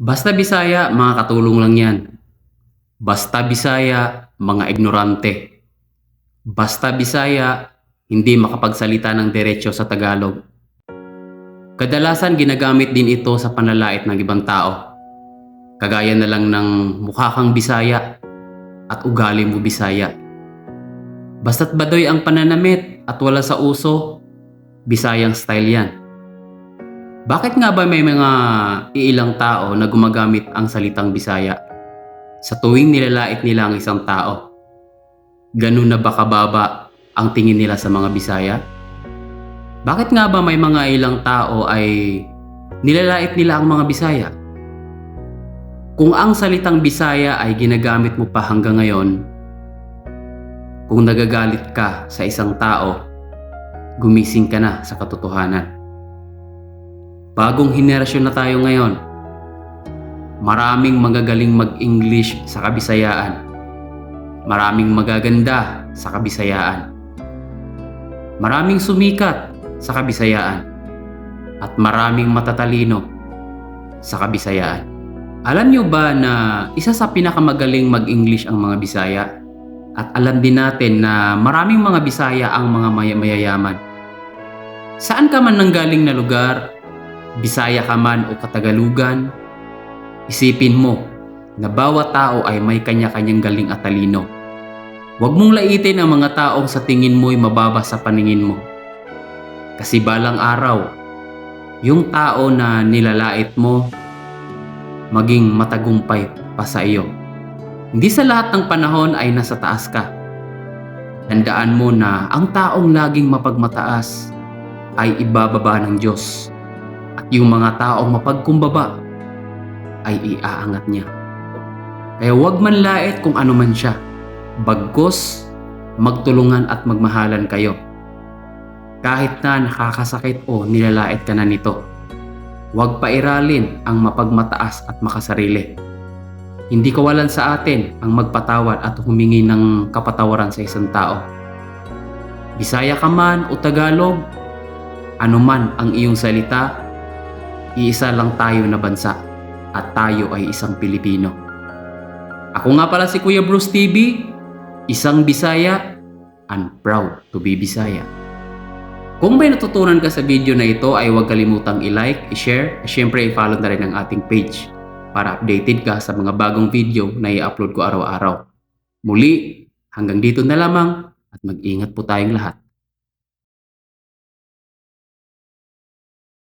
Basta Bisaya, mga katulong lang yan. Basta Bisaya, mga ignorante. Basta Bisaya, hindi makapagsalita ng diretsyo sa Tagalog. Kadalasan ginagamit din ito sa panlalait ng ibang tao. Kagaya na lang ng mukha kang Bisaya at ugali mo Bisaya. Basta't badoy ang pananamit at wala sa uso, Bisayang style yan. Bakit nga ba may mga iilang tao na gumagamit ang salitang Bisaya sa tuwing nilalait nila ang isang tao? Ganun na ba kababa ang tingin nila sa mga Bisaya? Bakit nga ba may mga ilang tao ay nilalait nila ang mga Bisaya? Kung ang salitang Bisaya ay ginagamit mo pa hanggang ngayon, kung nagagalit ka sa isang tao, gumising ka na sa katotohanan. Bagong henerasyon na tayo ngayon. Maraming magagaling mag-English sa kabisayaan. Maraming magaganda sa kabisayaan. Maraming sumikat sa kabisayaan. At maraming matatalino sa kabisayaan. Alam niyo ba na isa sa pinakamagaling mag-English ang mga Bisaya? At alam din natin na maraming mga Bisaya ang mga may- mayayaman. Saan ka man nanggaling na lugar, Bisaya ka man o Katagalugan, isipin mo na bawat tao ay may kanya-kanyang galing at talino. Huwag mong laitin ang mga taong sa tingin mo'y mababa sa paningin mo. Kasi balang araw, yung tao na nilalait mo, maging matagumpay pa sa iyo. Hindi sa lahat ng panahon ay nasa taas ka. Tandaan mo na ang taong laging mapagmataas ay ibababa ng Diyos at yung mga taong mapagkumbaba ay iaangat niya. Kaya huwag man lait kung ano man siya. Bagkos, magtulungan at magmahalan kayo. Kahit na nakakasakit o nilalait ka na nito. Huwag pairalin ang mapagmataas at makasarili. Hindi kawalan sa atin ang magpatawad at humingi ng kapatawaran sa isang tao. Bisaya ka man o Tagalog, anuman ang iyong salita, iisa lang tayo na bansa at tayo ay isang Pilipino. Ako nga pala si Kuya Bruce TV, isang Bisaya and proud to be Bisaya. Kung may natutunan ka sa video na ito ay huwag kalimutang i-like, i-share, at syempre i-follow na rin ang ating page para updated ka sa mga bagong video na i-upload ko araw-araw. Muli, hanggang dito na lamang at mag-ingat po tayong lahat.